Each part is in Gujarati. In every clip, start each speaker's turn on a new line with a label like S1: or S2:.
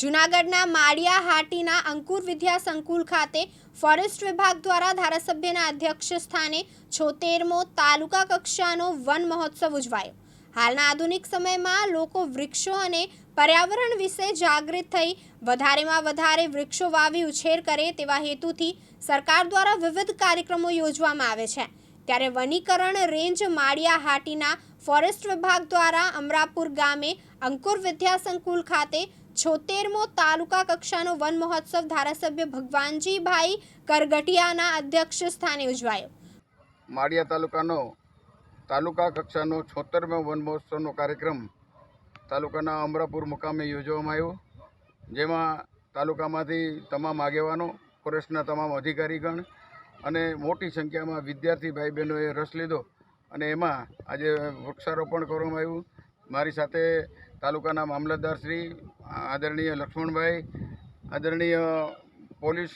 S1: જૂનાગઢના માળિયા હાટીના અંકુર વિદ્યા સંકુલ ખાતે ફોરેસ્ટ વિભાગ દ્વારા ધારાસભ્યના અધ્યક્ષ સ્થાને છોતેરમો તાલુકા કક્ષાનો વન મહોત્સવ ઉજવાયો. હાલના આધુનિક સમયમાં લોકો વૃક્ષો અને પર્યાવરણ વિશે જાગૃત થઈ વધારેમાં વધારે વૃક્ષો વાવી ઉછેર કરે તેવા હેતુથી સરકાર દ્વારા વિવિધ કાર્યક્રમો યોજવામાં આવે છે. ત્યારે વનીકરણ રેન્જ માળિયા હાટીના ફોરેસ્ટ વિભાગ દ્વારા અમરાપુર ગામે અંકુર વિદ્યા સંકુલ ખાતે છોતેરમો તાલુકા કક્ષાનો વન મહોત્સવ ધારાસભ્ય ભગવાનજીભાઈ કરગટિયાના અધ્યક્ષ સ્થાને ઉજવાયો.
S2: માળિયા તાલુકાનો તાલુકા કક્ષાનો છોતેરમો વન મહોત્સવનો કાર્યક્રમ તાલુકાના અમરાપુર મુકામે યોજવામાં આવ્યો. જેમાં તાલુકામાંથી તમામ આગેવાનો, ફોરેસ્ટના તમામ અધિકારીગણ અને મોટી સંખ્યામાં વિદ્યાર્થી ભાઈ બહેનોએ રસ લીધો. અને એમાં આજે વૃક્ષારોપણ કરવામાં આવ્યું. મારી સાથે તાલુકાના મામલતદાર શ્રી, આદરણીય લક્ષ્મણભાઈ, આદરણીય પોલીસ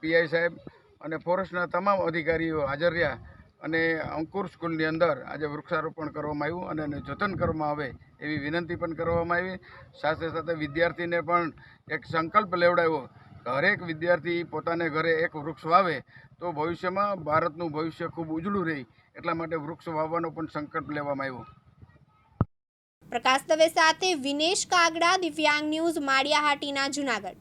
S2: પીઆઈ સાહેબ અને ફોરેસ્ટના તમામ અધિકારીઓ હાજર રહ્યા અને અંકુર સ્કૂલની અંદર આજે વૃક્ષારોપણ કરવામાં આવ્યું અને એને જતન કરવામાં આવે એવી વિનંતી પણ કરવામાં આવી. સાથે સાથે વિદ્યાર્થીને પણ એક સંકલ્પ લેવડાવ્યો કે હરેક વિદ્યાર્થી પોતાને ઘરે એક વૃક્ષ વાવે, તો ભવિષ્યમાં ભારતનું ભવિષ્ય ખૂબ ઉજળું રહે, એટલા માટે વૃક્ષ વાવવાનો પણ સંકલ્પ લેવામાં આવ્યો.
S1: પ્રકાશ દવે સાથે વિનેશ કાગડા, દિવ્યાંગ ન્યૂઝ માળિયા હાટીના જૂનાગઢ.